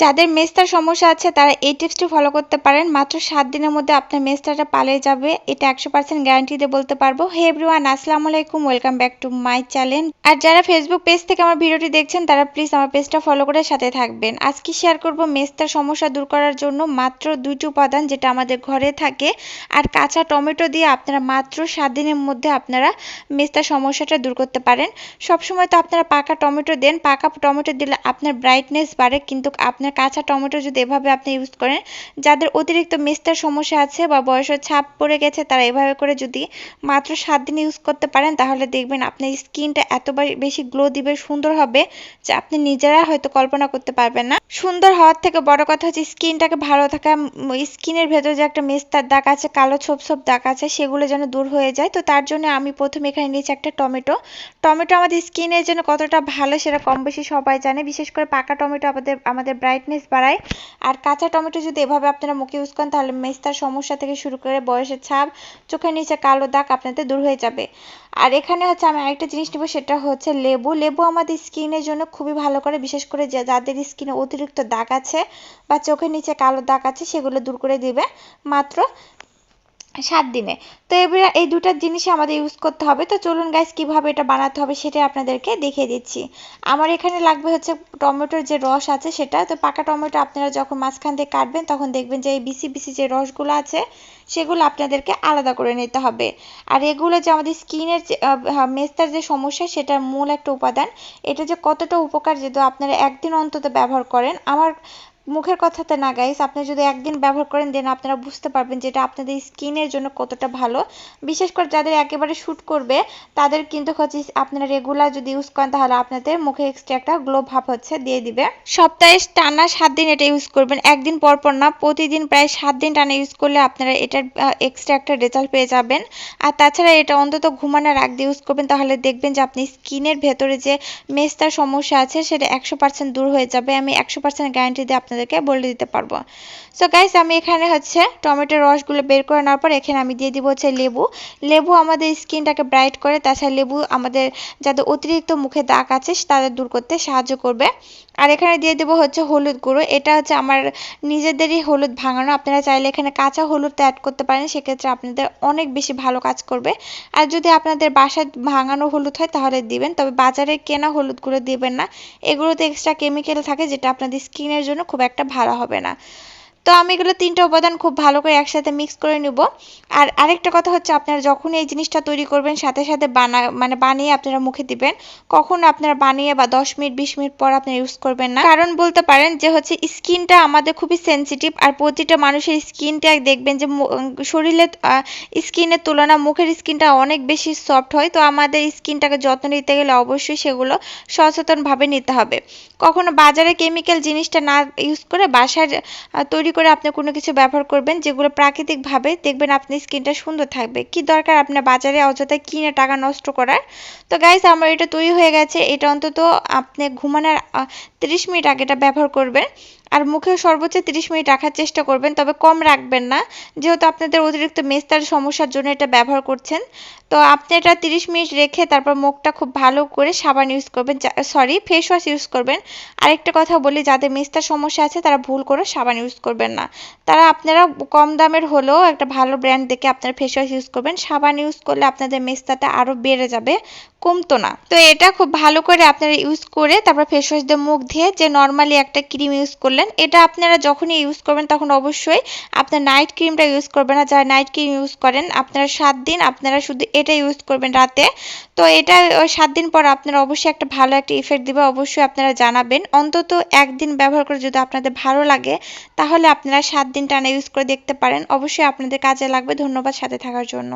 যাদের মেস্তার সমস্যা আছে, তারা এই টিপসটি ফলো করতে পারেন। মাত্র সাত দিনের মধ্যে আপনার মেস্তাটা পালিয়ে যাবে। এটা একশো পার্সেন্ট গ্যারান্টি দিয়ে বলতে পারব। হে এভরিওয়ান আসসালামু আলাইকুম। Welcome back to my channel আর যারা ফেসবুক পেজ থেকে আমার ভিডিওটি দেখছেন, তারা প্লিজ আমার পেজটা ফলো করে সাথে থাকবেন। আজকে শেয়ার করব মেস্তার সমস্যা দূর করার জন্য মাত্র দুইটি উপাদান যেটা আমাদের ঘরে থাকে। আর কাঁচা টমেটো দিয়ে আপনারা মাত্র সাত দিনের মধ্যে আপনারা মেস্তার সমস্যাটা দূর করতে পারেন। সবসময় তো আপনারা পাকা টমেটো দেন। পাকা টমেটো দিলে আপনার ব্রাইটনেস বাড়ে, কিন্তু আপনার কাঁচা টমেটো যদি এভাবে আপনি ইউজ করেন, যাদের অতিরিক্ত মেস্তার সমস্যা আছে বা বয়সের ছাপ পড়ে গেছে, তারা এভাবে করে যদি মাত্র সাত দিন ইউজ করতে পারেন, তাহলে দেখবেন আপনার স্কিনটা এতবার বেশি গ্লো দিবে, সুন্দর হবে যে আপনি নিজেরা হয়তো কল্পনা করতে পারবেন না। সুন্দর হওয়ার থেকে বড় কথা হচ্ছে স্কিনটাকে ভালো থাকা স্কিনের ভেতরে যে একটা মেস্তার দাগ আছে, কালো ছোপ ছোপ দাগ আছে, সেগুলো যেন দূর হয়ে যায়। তো তার জন্য আমি প্রথমে এখানে নিয়েছি একটা টমেটো। টমেটো আমাদের স্কিনের জন্য কতটা ভালো সেটা কম বেশি সবাই জানে, বিশেষ করে পাকা টমেটো আমাদের আমাদের ব্রাইটনেস বাড়ায়। আর কাঁচা টমেটো যদি এভাবে আপনারা মুখে ইউজ করেন, তাহলে মেস্তার সমস্যা থেকে শুরু করে বয়সের ছাপ, চোখের নিচে কালো দাগ আপনাদের দূর হয়ে যাবে। আর এখানে হচ্ছে আমি আরেকটা জিনিস নেব, সেটা হচ্ছে লেবু। লেবু আমাদের স্কিনের জন্য খুবই ভালো করে, বিশেষ করে যাদের স্কিনে অতিরিক্ত দাগ আছে বা চোখের নিচে কালো দাগ আছে, সেগুলো দূর করে দিবে। মাত্র সাত দিনে। তো এবার এই দুটা জিনিসই আমাদের ইউজ করতে হবে। তো চলুন গাইস কীভাবে এটা বানাতে হবে সেটাই আপনাদেরকে দেখিয়ে দিচ্ছি। আমার এখানে লাগবে হচ্ছে টমেটোর যে রস আছে সেটা। তো পাকা টমেটো আপনারা যখন মাঝখান থেকে কাটবেন, তখন দেখবেন যে এই বিসি বিসি যে রসগুলো আছে, সেগুলো আপনাদেরকে আলাদা করে নিতে হবে। আর এগুলো যে আমাদের স্কিনের মেস্তার যে সমস্যা, সেটার মূল একটা উপাদান। এটা যে কতটা উপকার যদি আপনারা একদিন অন্তত ব্যবহার করেন। আমার মুখের কথাতে না গাইস আপনি যদি একদিন ব্যবহার করেন দেন আপনারা বুঝতে পারবেন যেটা আপনাদের স্কিনের জন্য কতটা ভালো। বিশেষ করে যাদের একেবারে শ্যুট করবে, তাদের কিন্তু হচ্ছে আপনারা রেগুলার যদি ইউজ করেন, তাহলে আপনাদের মুখে এক্সট্রা একটা গ্লো ভাব হচ্ছে, দিয়ে দিবে। সপ্তাহে টানা সাত দিন এটা ইউজ করবেন। একদিন পর পর না, প্রতিদিন প্রায় সাত দিন টানা ইউজ করলে আপনারা এটার এক্সট্রা একটা রেজাল্ট পেয়ে যাবেন। আর তাছাড়া এটা অন্তত ঘুমানোর আগ দিয়ে ইউজ করবেন, তাহলে দেখবেন যে আপনি স্কিনের ভেতরে যে মেস্তার সমস্যা আছে, সেটা একশো দূর হয়ে যাবে। আমি একশো পার্সেন্ট গ্যারান্টি দিয়ে আপনাদের আপনাদেরকে বলে দিতে পারব। সো গাইস আমি এখানে হচ্ছে টমেটোর রসগুলো বের করে নেওয়ার পর এখানে আমি দিয়ে দিব হচ্ছে লেবু। লেবু আমাদের স্কিনটাকে ব্রাইট করে, তাছাড়া লেবু আমাদের যাদের অতিরিক্ত মুখে দাগ আছে, তাদের দূর করতে সাহায্য করবে। আর এখানে দিয়ে দেবো হচ্ছে হলুদ গুঁড়ো। এটা হচ্ছে আমার নিজেদেরই হলুদ ভাঙানো। আপনারা চাইলে এখানে কাঁচা হলুদটা অ্যাড করতে পারেন, সেক্ষেত্রে আপনাদের অনেক বেশি ভালো কাজ করবে। আর যদি আপনাদের বাসায় ভাঙানো হলুদ হয়, তাহলে দিবেন। তবে বাজারে কেনা হলুদ গুঁড়ো দিবেন না। এগুলোতে এক্সট্রা কেমিক্যাল থাকে, যেটা আপনাদের স্কিনের জন্য খুব একটা ভাড়া হবে না। তো আমি এগুলো তিনটা উপাদান খুব ভালো করে একসাথে মিক্স করে নিব। আর আরেকটা কথা হচ্ছে, আপনারা যখন এই জিনিসটা তৈরি করবেন, সাথে সাথে বানা মানে বানিয়ে আপনারা মুখে দিবেন, কখন আপনারা বানিয়ে বা দশ মিনিট, বিশ মিনিট পর আপনারা ইউজ করবেন না। কারণ বলতে পারেন যে হচ্ছে স্কিনটা আমাদের খুবই সেন্সিটিভ আর প্রতিটা মানুষের স্কিনটা দেখবেন যে শরীরের স্কিনের তুলনা মুখের স্কিনটা অনেক বেশি সফট হয়। তো আমাদের স্কিনটাকে যত্ন নিতে গেলে অবশ্যই সেগুলো সচেতনভাবে নিতে হবে। কখনো বাজারে কেমিক্যাল জিনিসটা না ইউজ করে বাসার তৈরি করে আপনি কোনো কিছু ব্যবহার করবেন যেগুলো প্রাকৃতিকভাবে দেখবেন আপনি স্কিনটা সুন্দর থাকবে। কি দরকার আপনার বাজারে অযথায় কিনে টাকা নষ্ট করার? তো গাইস আমার এটা তৈরি হয়ে গেছে। এটা অন্তত আপনি ঘুমানোর তিরিশ মিনিট আগে এটা ব্যবহার করবেন। আর মুখে সর্বোচ্চ তিরিশ মিনিট রাখার চেষ্টা করবেন, তবে কম রাখবেন না। যেহেতু আপনাদের অতিরিক্ত মেস্তার সমস্যার জন্য এটা ব্যবহার করছেন, তো আপনি এটা তিরিশ মিনিট রেখে তারপর মুখটা খুব ভালো করে সাবান ইউজ করবেন সরি, ফেস ওয়াশ ইউজ করবেন। আরেকটা কথা বলি, যাদের মেস্তার সমস্যা আছে তারা ভুল করে সাবান ইউজ করবেন না। তারা আপনারা কম দামের হলেও একটা ভালো ব্র্যান্ড দেখে আপনারা ফেস ওয়াশ ইউজ করবেন। সাবান ইউজ করলে আপনাদের মেস্তাটা আরও বেড়ে যাবে, কমতো না। তো এটা খুব ভালো করে আপনারা ইউজ করে তারপর ফেস ওয়াশ দিয়ে মুখ ধুয়ে যে নর্মালি একটা ক্রিম ইউজ করলেন, এটা আপনারা যখনই ইউজ করবেন তখন অবশ্যই আপনার নাইট ক্রিমটা ইউজ করবেন না। যারা নাইট ক্রিম ইউজ করেন, আপনারা সাত দিন আপনারা শুধু এটা ইউজ করবেন রাতে। তো এটা সাত দিন পর আপনারা অবশ্যই একটা ভালো একটা ইফেক্ট দিবে, অবশ্যই আপনারা জানাবেন। অন্তত একদিন ব্যবহার করে যদি আপনাদের ভালো লাগে, তাহলে আপনারা সাত দিন টানা ইউজ করে দেখতে পারেন। অবশ্যই আপনাদের কাজে লাগবে। ধন্যবাদ সাথে থাকার জন্য।